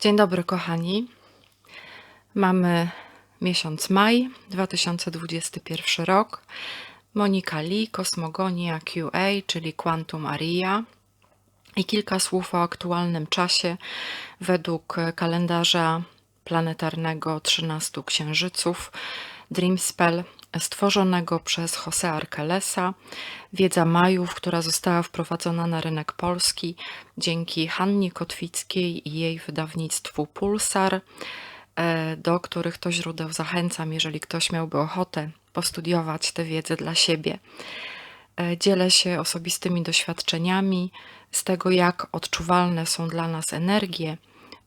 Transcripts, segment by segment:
Dzień dobry, kochani. Mamy miesiąc maj 2021 rok. Monika Lee, Kosmogonia QA, czyli Quantum Aria. I kilka słów o aktualnym czasie według kalendarza planetarnego 13 księżyców Dream Spell stworzonego przez Jose Arkelesa. Wiedza Majów, która została wprowadzona na rynek polski dzięki Hannie Kotwickiej i jej wydawnictwu Pulsar, e, do których to źródeł zachęcam, jeżeli ktoś miałby ochotę postudiować tę wiedzę dla siebie. E, dzielę się osobistymi doświadczeniami z tego, jak odczuwalne są dla nas energie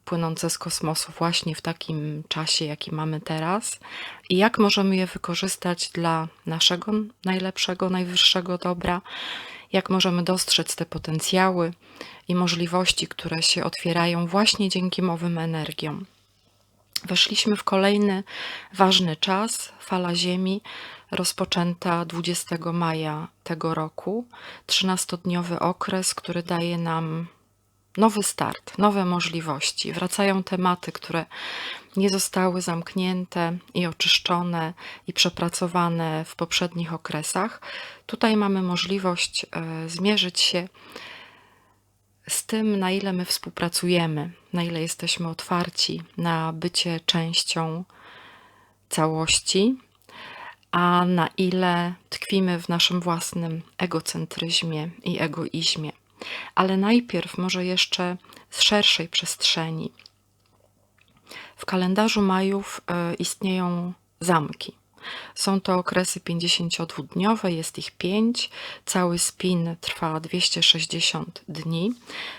płynące z kosmosu właśnie w takim czasie, jaki mamy teraz, i jak możemy je wykorzystać dla naszego najlepszego, najwyższego dobra, jak możemy dostrzec te potencjały i możliwości, które się otwierają właśnie dzięki owym energiom. Weszliśmy w kolejny ważny czas, fala Ziemi, rozpoczęta 20 maja tego roku, 13-dniowy okres, który daje nam nowy start, nowe możliwości. Wracają tematy, które nie zostały zamknięte i oczyszczone i przepracowane w poprzednich okresach. Tutaj mamy możliwość e, zmierzyć się z tym, na ile my współpracujemy, na ile jesteśmy otwarci na bycie częścią całości, a na ile tkwimy w naszym własnym egocentryzmie i egoizmie. Ale najpierw może jeszcze z szerszej przestrzeni. W kalendarzu Majów e, istnieją zamki. Są to okresy 52-dniowe, jest ich 5. Cały spin trwa 260 dni.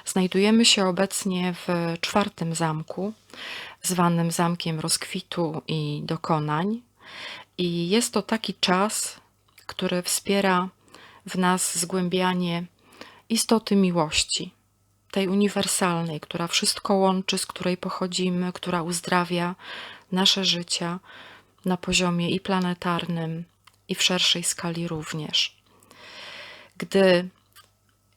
Znajdujemy się obecnie w czwartym zamku, zwanym zamkiem rozkwitu i dokonań. I jest to taki czas, który wspiera w nas zgłębianie istoty miłości, tej uniwersalnej, która wszystko łączy, z której pochodzimy, która uzdrawia nasze życia na poziomie i planetarnym, i w szerszej skali również. Gdy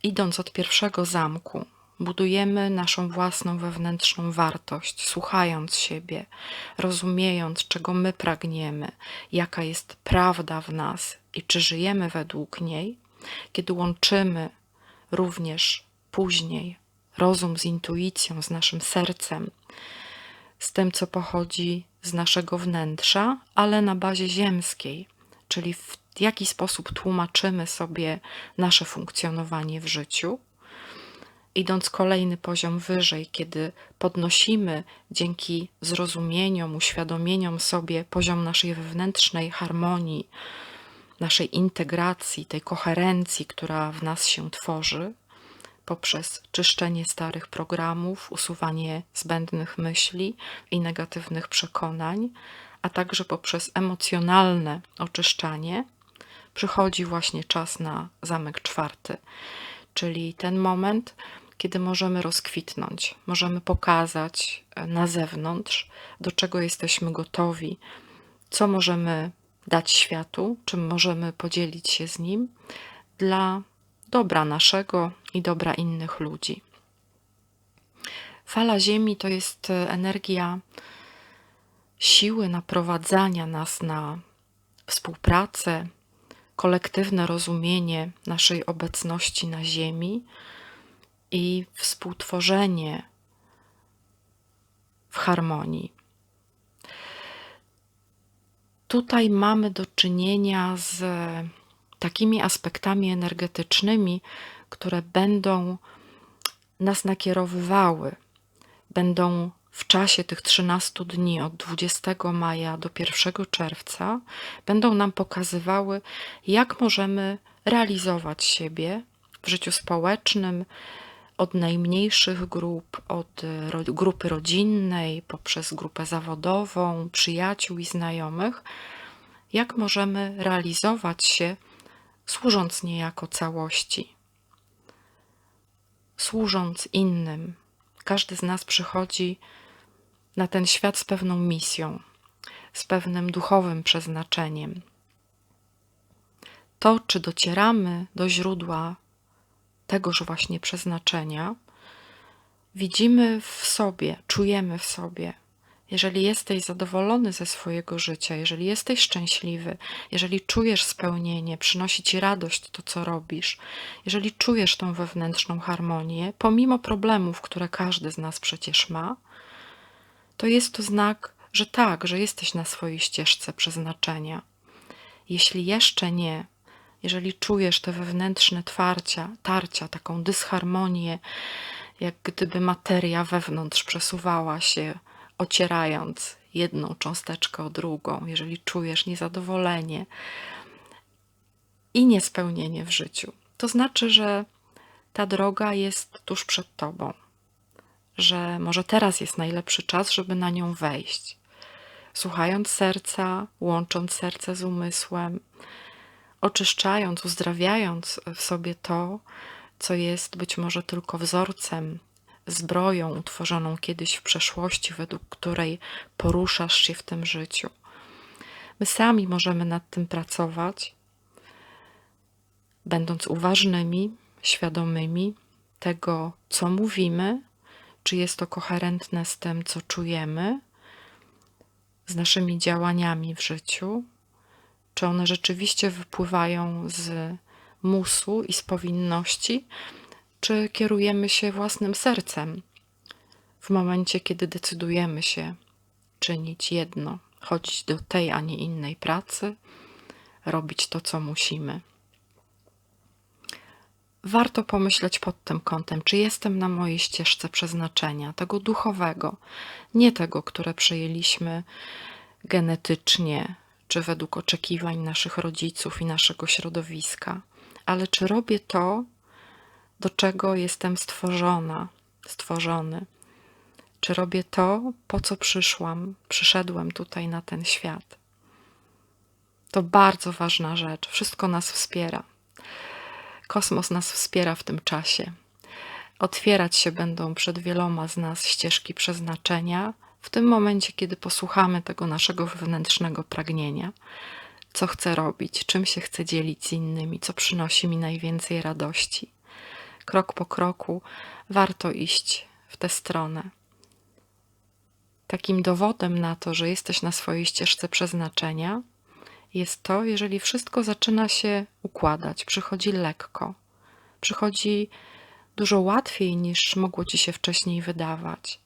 idąc od pierwszego zamku, budujemy naszą własną wewnętrzną wartość, słuchając siebie, rozumiejąc, czego my pragniemy, jaka jest prawda w nas i czy żyjemy według niej, kiedy łączymy również później rozum z intuicją, z naszym sercem, z tym, co pochodzi z naszego wnętrza, ale na bazie ziemskiej, czyli w jaki sposób tłumaczymy sobie nasze funkcjonowanie w życiu. Idąc kolejny poziom wyżej, kiedy podnosimy dzięki zrozumieniom, uświadomieniom sobie poziom naszej wewnętrznej harmonii, naszej integracji, tej koherencji, która w nas się tworzy, poprzez czyszczenie starych programów, usuwanie zbędnych myśli i negatywnych przekonań, a także poprzez emocjonalne oczyszczanie, przychodzi właśnie czas na zamek czwarty, czyli ten moment, kiedy możemy rozkwitnąć, możemy pokazać na zewnątrz, do czego jesteśmy gotowi, co możemy dać światu, czym możemy podzielić się z nim dla dobra naszego i dobra innych ludzi. Fala Ziemi to jest energia siły naprowadzania nas na współpracę, kolektywne rozumienie naszej obecności na Ziemi i współtworzenie w harmonii. Tutaj mamy do czynienia z takimi aspektami energetycznymi, które będą nas nakierowywały, będą w czasie tych 13 dni od 20 maja do 1 czerwca, będą nam pokazywały, jak możemy realizować siebie w życiu społecznym, od najmniejszych grup, od grupy rodzinnej, poprzez grupę zawodową, przyjaciół i znajomych, jak możemy realizować się, służąc niejako całości, służąc innym. Każdy z nas przychodzi na ten świat z pewną misją, z pewnym duchowym przeznaczeniem. To, czy docieramy do źródła tegoż właśnie przeznaczenia, widzimy w sobie, czujemy w sobie. Jeżeli jesteś zadowolony ze swojego życia, jeżeli jesteś szczęśliwy, jeżeli czujesz spełnienie, przynosi ci radość to, co robisz, jeżeli czujesz tą wewnętrzną harmonię, pomimo problemów, które każdy z nas przecież ma, to jest to znak, że tak, że jesteś na swojej ścieżce przeznaczenia. Jeśli jeszcze nie, jeżeli czujesz te wewnętrzne twarcia, tarcia, taką dysharmonię, jak gdyby materia wewnątrz przesuwała się, ocierając jedną cząsteczkę o drugą, jeżeli czujesz niezadowolenie i niespełnienie w życiu, to znaczy, że ta droga jest tuż przed tobą, że może teraz jest najlepszy czas, żeby na nią wejść. Słuchając serca, łącząc serce z umysłem, oczyszczając, uzdrawiając w sobie to, co jest być może tylko wzorcem, zbroją utworzoną kiedyś w przeszłości, według której poruszasz się w tym życiu. My sami możemy nad tym pracować, będąc uważnymi, świadomymi tego, co mówimy, czy jest to koherentne z tym, co czujemy, z naszymi działaniami w życiu, czy one rzeczywiście wypływają z musu i z powinności, czy kierujemy się własnym sercem w momencie, kiedy decydujemy się czynić jedno, chodzić do tej, a nie innej pracy, robić to, co musimy. Warto pomyśleć pod tym kątem, czy jestem na mojej ścieżce przeznaczenia, tego duchowego, nie tego, które przejęliśmy genetycznie, czy według oczekiwań naszych rodziców i naszego środowiska, ale czy robię to, do czego jestem stworzona, stworzony. Czy robię to, po co przyszłam, przyszedłem tutaj na ten świat. To bardzo ważna rzecz. Wszystko nas wspiera. Kosmos nas wspiera w tym czasie. Otwierać się będą przed wieloma z nas ścieżki przeznaczenia w tym momencie, kiedy posłuchamy tego naszego wewnętrznego pragnienia, co chcę robić, czym się chcę dzielić z innymi, co przynosi mi najwięcej radości. Krok po kroku warto iść w tę stronę. Takim dowodem na to, że jesteś na swojej ścieżce przeznaczenia, jest to, jeżeli wszystko zaczyna się układać, przychodzi lekko, przychodzi dużo łatwiej niż mogło ci się wcześniej wydawać.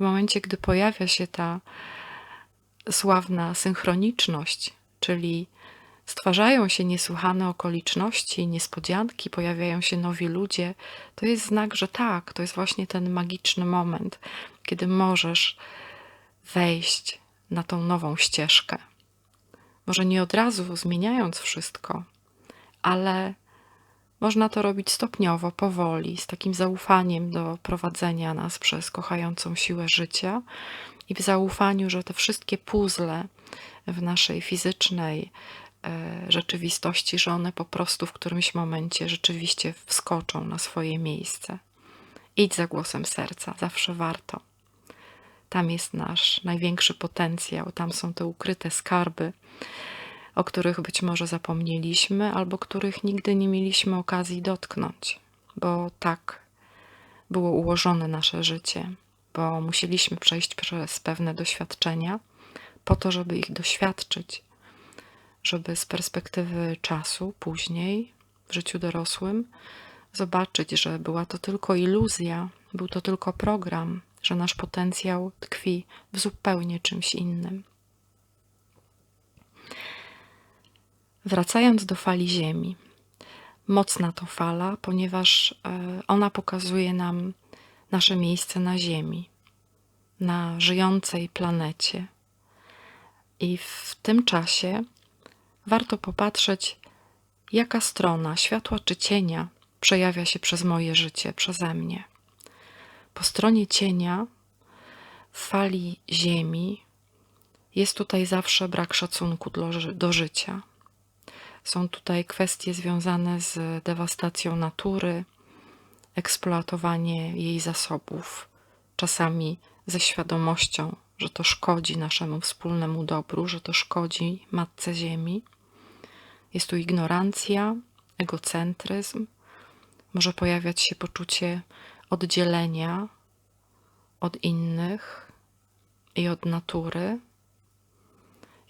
W momencie, gdy pojawia się ta sławna synchroniczność, czyli stwarzają się niesłychane okoliczności, niespodzianki, pojawiają się nowi ludzie, to jest znak, że tak, to jest właśnie ten magiczny moment, kiedy możesz wejść na tą nową ścieżkę. Może nie od razu zmieniając wszystko, ale można to robić stopniowo, powoli, z takim zaufaniem do prowadzenia nas przez kochającą siłę życia i w zaufaniu, że te wszystkie puzzle w naszej fizycznej e, rzeczywistości, że one po prostu w którymś momencie rzeczywiście wskoczą na swoje miejsce. Idź za głosem serca, zawsze warto. Tam jest nasz największy potencjał, tam są te ukryte skarby, o których być może zapomnieliśmy, albo których nigdy nie mieliśmy okazji dotknąć, bo tak było ułożone nasze życie, bo musieliśmy przejść przez pewne doświadczenia po to, żeby ich doświadczyć, żeby z perspektywy czasu później w życiu dorosłym zobaczyć, że była to tylko iluzja, był to tylko program, że nasz potencjał tkwi w zupełnie czymś innym. Wracając do fali Ziemi, mocna to fala, ponieważ e, ona pokazuje nam nasze miejsce na Ziemi, na żyjącej planecie. I w tym czasie warto popatrzeć, jaka strona światła czy cienia przejawia się przez moje życie, przeze mnie. Po stronie cienia w fali Ziemi jest tutaj zawsze brak szacunku do, do życia są tutaj kwestie związane z dewastacją natury, eksploatowanie jej zasobów, czasami ze świadomością, że to szkodzi naszemu wspólnemu dobru, że to szkodzi Matce Ziemi. Jest tu ignorancja, egocentryzm, może pojawiać się poczucie oddzielenia od innych i od natury.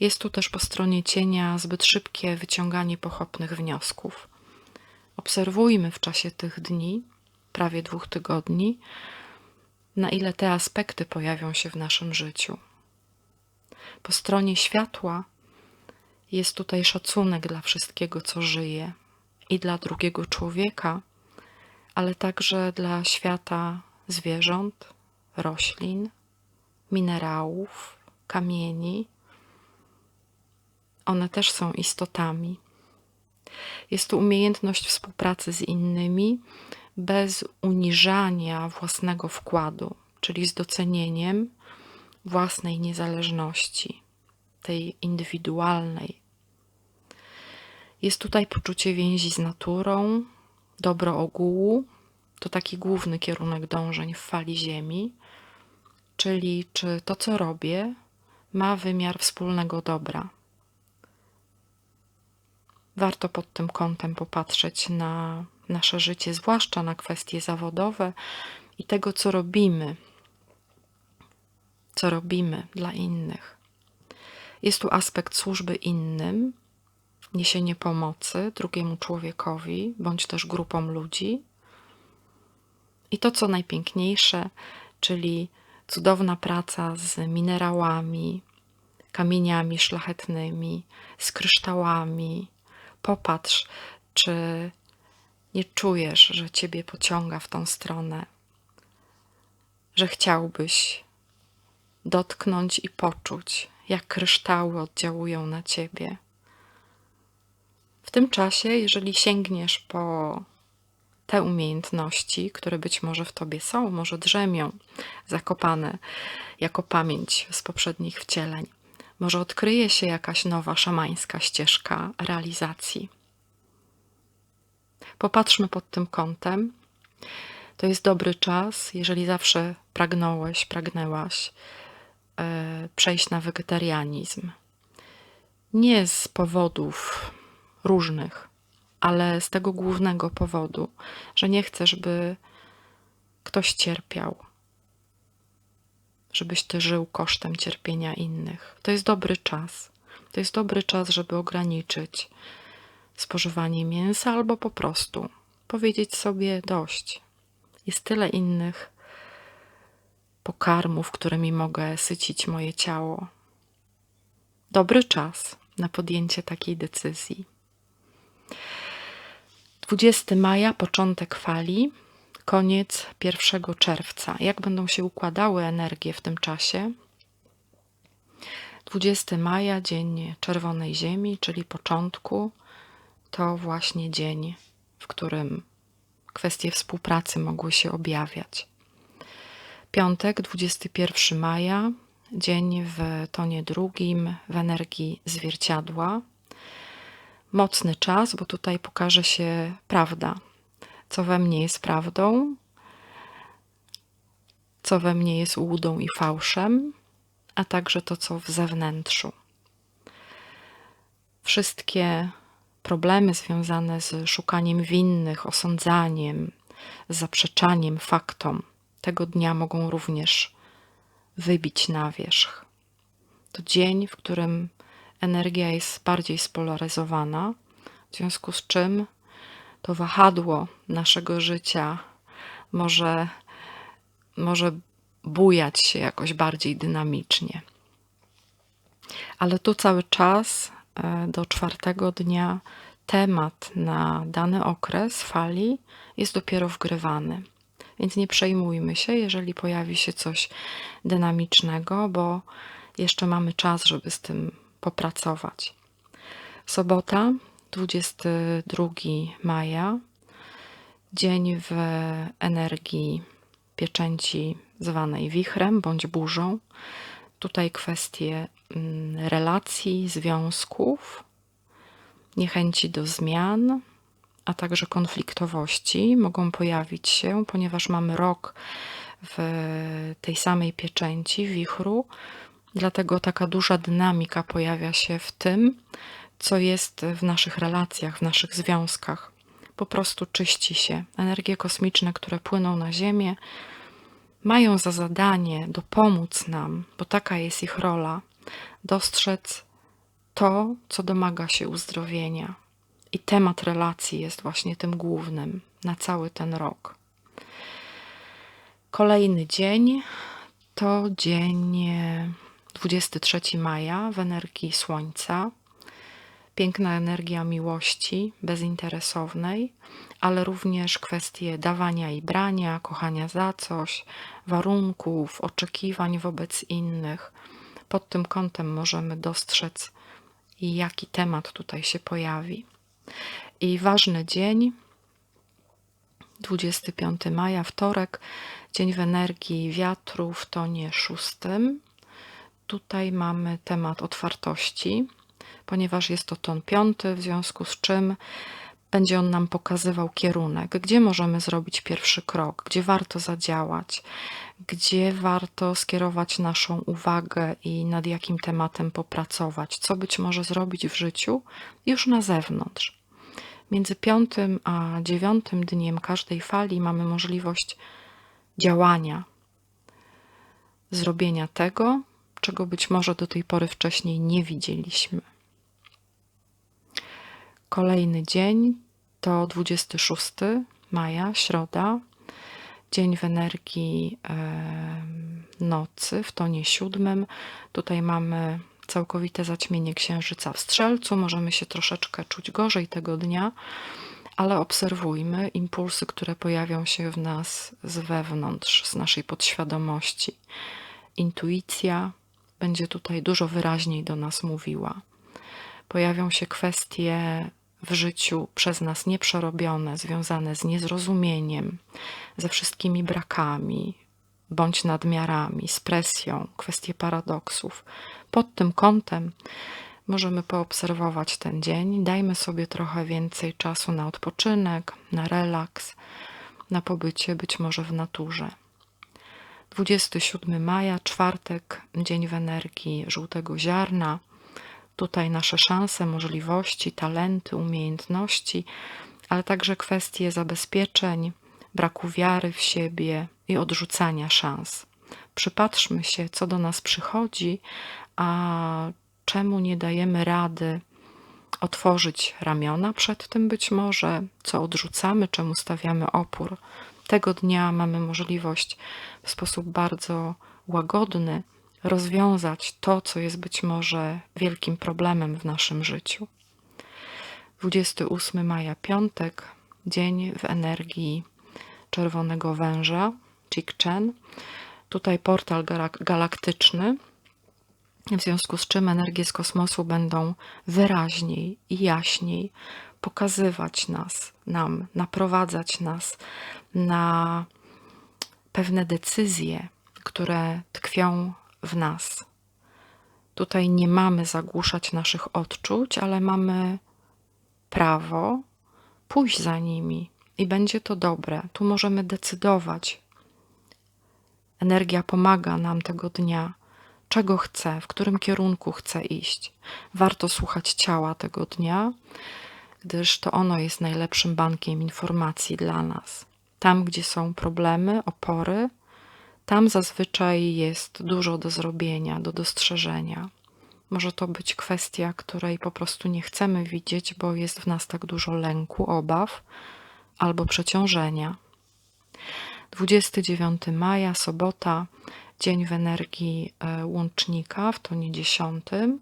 Jest tu też po stronie cienia zbyt szybkie wyciąganie pochopnych wniosków. Obserwujmy w czasie tych dni, prawie dwóch tygodni, na ile te aspekty pojawią się w naszym życiu. Po stronie światła jest tutaj szacunek dla wszystkiego, co żyje i dla drugiego człowieka, ale także dla świata zwierząt, roślin, minerałów, kamieni. One też są istotami. Jest tu umiejętność współpracy z innymi bez uniżania własnego wkładu, czyli z docenieniem własnej niezależności, tej indywidualnej. Jest tutaj poczucie więzi z naturą, dobro ogółu, to taki główny kierunek dążeń w fali Ziemi, czyli czy to, co robię, ma wymiar wspólnego dobra. Warto pod tym kątem popatrzeć na nasze życie, zwłaszcza na kwestie zawodowe i tego, co robimy, co robimy dla innych. Jest tu aspekt służby innym, niesienie pomocy drugiemu człowiekowi bądź też grupom ludzi. I to, co najpiękniejsze, czyli cudowna praca z minerałami, kamieniami szlachetnymi, z kryształami. Popatrz, czy nie czujesz, że ciebie pociąga w tą stronę, że chciałbyś dotknąć i poczuć, jak kryształy oddziałują na ciebie. W tym czasie, jeżeli sięgniesz po te umiejętności, które być może w tobie są, może drzemią, zakopane jako pamięć z poprzednich wcieleń, może odkryje się jakaś nowa szamańska ścieżka realizacji. Popatrzmy pod tym kątem. To jest dobry czas, jeżeli zawsze pragnąłeś, pragnęłaś e, przejść na wegetarianizm. Nie z powodów różnych, ale z tego głównego powodu, że nie chcesz, by ktoś cierpiał, żebyś ty żył kosztem cierpienia innych. To jest dobry czas. To jest dobry czas, żeby ograniczyć spożywanie mięsa albo po prostu powiedzieć sobie dość. Jest tyle innych pokarmów, którymi mogę sycić moje ciało. Dobry czas na podjęcie takiej decyzji. 20 maja, początek fali, koniec 1 czerwca. Jak będą się układały energie w tym czasie? 20 maja, dzień czerwonej ziemi, czyli początku, to właśnie dzień, w którym kwestie współpracy mogły się objawiać. Piątek, 21 maja, dzień w tonie drugim, w energii zwierciadła mocny czas, bo tutaj pokaże się prawda, co we mnie jest prawdą, co we mnie jest łudą i fałszem, a także to, co w zewnętrzu. Wszystkie problemy związane z szukaniem winnych, osądzaniem, zaprzeczaniem faktom tego dnia mogą również wybić na wierzch. To dzień, w którym energia jest bardziej spolaryzowana, w związku z czym to wahadło naszego życia może, może bujać się jakoś bardziej dynamicznie. Ale tu cały czas e, do czwartego dnia temat na dany okres fali jest dopiero wgrywany. Więc nie przejmujmy się, jeżeli pojawi się coś dynamicznego, bo jeszcze mamy czas, żeby z tym popracować. Sobota, 22 maja, dzień w energii pieczęci zwanej wichrem bądź burzą. Tutaj kwestie mm, relacji, związków, niechęci do zmian, a także konfliktowości mogą pojawić się, ponieważ mamy rok w tej samej pieczęci, wichru, Dlatego taka duża dynamika pojawia się w tym, co jest w naszych relacjach, w naszych związkach. po prostu czyści się. Energie kosmiczne, które płyną na Ziemię, mają za zadanie dopomóc nam, bo taka jest ich rola, dostrzec to, co domaga się uzdrowienia. I temat relacji jest właśnie tym głównym na cały ten rok. Kolejny dzień to dzień 23 maja w energii Słońca. Piękna energia miłości bezinteresownej, ale również kwestie dawania i brania, kochania za coś, warunków, oczekiwań wobec innych. Pod tym kątem możemy dostrzec, jaki temat tutaj się pojawi. I ważny dzień, 25 maja, wtorek, dzień w energii wiatru w tonie szóstym. Tutaj mamy temat otwartości, ponieważ jest to ton piąty, w związku z czym będzie on nam pokazywał kierunek, gdzie możemy zrobić pierwszy krok, gdzie warto zadziałać, gdzie warto skierować naszą uwagę i nad jakim tematem popracować, co być może zrobić w życiu już na zewnątrz. Między piątym a dziewiątym dniem każdej fali mamy możliwość działania, zrobienia tego, czego być może do tej pory wcześniej nie widzieliśmy. Kolejny dzień to 26 maja, środa, dzień w energii nocy w tonie siódmym. Tutaj mamy całkowite zaćmienie księżyca w strzelcu. Możemy się troszeczkę czuć gorzej tego dnia, ale obserwujmy impulsy, które pojawią się w nas z wewnątrz, z naszej podświadomości. Intuicja będzie tutaj dużo wyraźniej do nas mówiła. Pojawią się kwestie w życiu przez nas nieprzerobione, związane z niezrozumieniem, ze wszystkimi brakami bądź nadmiarami, z presją, kwestie paradoksów. Pod tym kątem możemy poobserwować ten dzień. Dajmy sobie trochę więcej czasu na odpoczynek, na relaks, na pobycie być może w naturze. 27 maja, czwartek, dzień w energii żółtego ziarna. Tutaj nasze szanse, możliwości, talenty, umiejętności, ale także kwestie zabezpieczeń, braku wiary w siebie i odrzucania szans. Przypatrzmy się, co do nas przychodzi, a czemu nie dajemy rady otworzyć ramiona przed tym być może, co odrzucamy, czemu stawiamy opór. Tego dnia mamy możliwość w sposób bardzo łagodny rozwiązać to, co jest być może wielkim problemem w naszym życiu. 28 maja, piątek, dzień w energii czerwonego węża, Chik-Chen. Tutaj portal galaktyczny, w związku z czym energie z kosmosu będą wyraźniej i jaśniej pokazywać nas, nam, naprowadzać nas na pewne decyzje, które tkwią w nas. Tutaj nie mamy zagłuszać naszych odczuć, ale mamy prawo pójść za nimi i będzie to dobre. Tu możemy decydować. Energia pomaga nam tego dnia, czego chcę, w którym kierunku chcę iść. Warto słuchać ciała tego dnia, gdyż to ono jest najlepszym bankiem informacji dla nas. Tam, gdzie są problemy, opory, tam zazwyczaj jest dużo do zrobienia, do dostrzeżenia. Może to być kwestia, której po prostu nie chcemy widzieć, bo jest w nas tak dużo lęku, obaw albo przeciążenia. 29 maja, sobota, dzień w energii e, łącznika w tonie dziesiątym.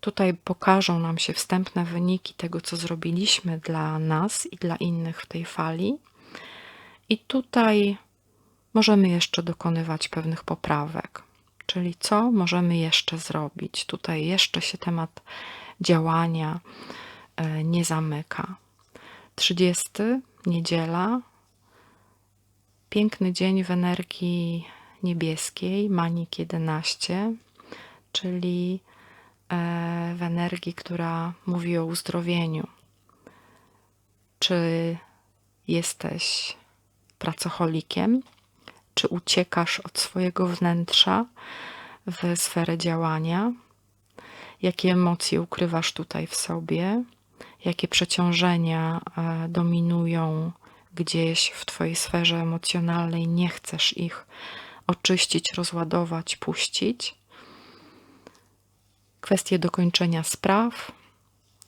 Tutaj pokażą nam się wstępne wyniki tego, co zrobiliśmy dla nas i dla innych w tej fali. I tutaj możemy jeszcze dokonywać pewnych poprawek. Czyli co możemy jeszcze zrobić? Tutaj jeszcze się temat działania e, nie zamyka. 30 niedziela. Piękny dzień w energii niebieskiej, Manik 11, czyli e, w energii, która mówi o uzdrowieniu. Czy jesteś pracocholikiem? Czy uciekasz od swojego wnętrza w sferę działania? Jakie emocje ukrywasz tutaj w sobie? jakie przeciążenia e, dominują gdzieś w Twojej sferze emocjonalnej, nie chcesz ich oczyścić, rozładować, puścić. Kwestie dokończenia spraw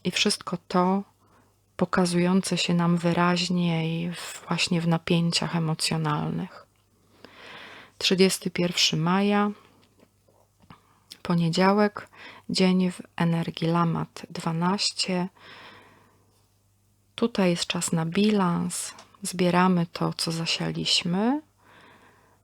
i wszystko to pokazujące się nam wyraźniej właśnie w napięciach emocjonalnych. 31 maja, poniedziałek, dzień w energii Lamat 12. Tutaj jest czas na bilans, zbieramy to, co zasialiśmy.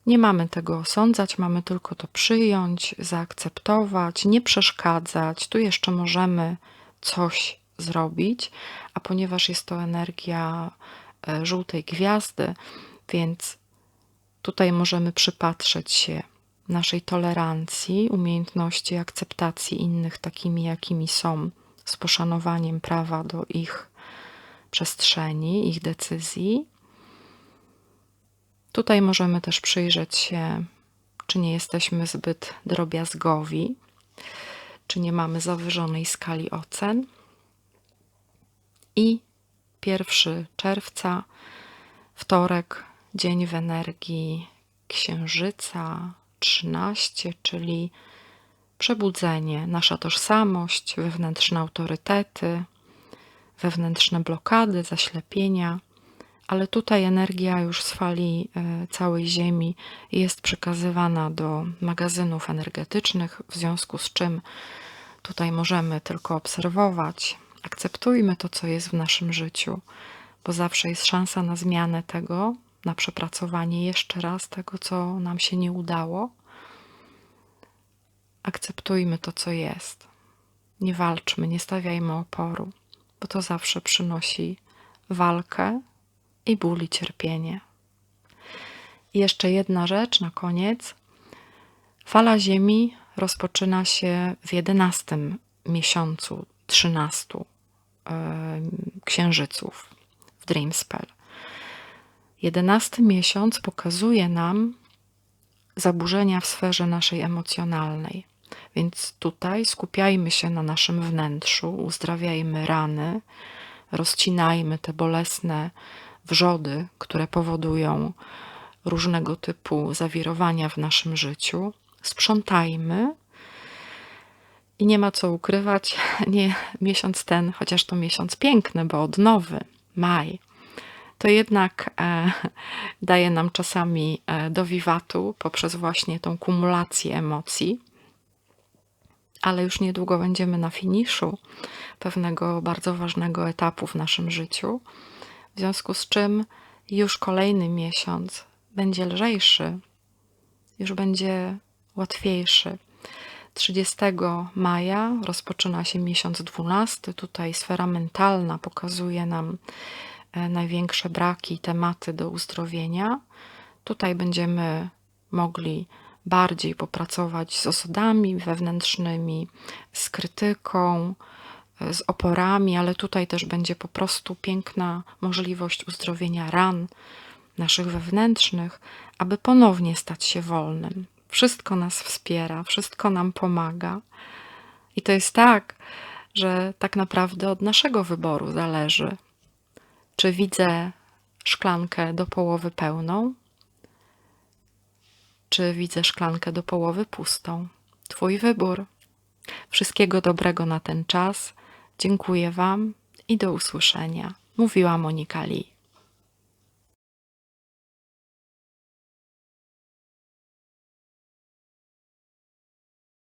Nie mamy tego osądzać, mamy tylko to przyjąć, zaakceptować, nie przeszkadzać. Tu jeszcze możemy coś zrobić, a ponieważ jest to energia e, żółtej gwiazdy, więc tutaj możemy przypatrzeć się naszej tolerancji, umiejętności akceptacji innych takimi, jakimi są, z poszanowaniem prawa do ich przestrzeni, ich decyzji. Tutaj możemy też przyjrzeć się, czy nie jesteśmy zbyt drobiazgowi, czy nie mamy zawyżonej skali ocen. I 1 czerwca, wtorek, dzień w energii Księżyca 13, czyli przebudzenie, nasza tożsamość, wewnętrzne autorytety, wewnętrzne blokady, zaślepienia, ale tutaj energia już z fali e, całej Ziemi jest przekazywana do magazynów energetycznych, w związku z czym tutaj możemy tylko obserwować, akceptujmy to, co jest w naszym życiu, bo zawsze jest szansa na zmianę tego, na przepracowanie jeszcze raz tego, co nam się nie udało. Akceptujmy to, co jest. Nie walczmy, nie stawiajmy oporu, bo to zawsze przynosi walkę i ból i cierpienie. I jeszcze jedna rzecz na koniec. Fala Ziemi rozpoczyna się w jedenastym miesiącu 13 księżyców w Dream Spell. Jedenasty miesiąc pokazuje nam zaburzenia w sferze naszej emocjonalnej. Więc tutaj skupiajmy się na naszym wnętrzu, uzdrawiajmy rany, rozcinajmy te bolesne wrzody, które powodują różnego typu zawirowania w naszym życiu. Sprzątajmy i nie ma co ukrywać, nie, miesiąc ten, chociaż to miesiąc piękny, bo odnowy, maj, to jednak e, daje nam czasami e, do wiwatu poprzez właśnie tą kumulację emocji. Ale już niedługo będziemy na finiszu pewnego bardzo ważnego etapu w naszym życiu, w związku z czym już kolejny miesiąc będzie lżejszy, już będzie łatwiejszy. 30 maja rozpoczyna się miesiąc 12. Tutaj sfera mentalna pokazuje nam największe braki tematy do uzdrowienia. Tutaj będziemy mogli bardziej popracować z osadami wewnętrznymi, z krytyką, e, z oporami, ale tutaj też będzie po prostu piękna możliwość uzdrowienia ran naszych wewnętrznych, aby ponownie stać się wolnym. Wszystko nas wspiera, wszystko nam pomaga. I to jest tak, że tak naprawdę od naszego wyboru zależy, czy widzę szklankę do połowy pełną, czy widzę szklankę do połowy pustą. Twój wybór. Wszystkiego dobrego na ten czas. Dziękuję Wam i do usłyszenia. Mówiła Monika Lee.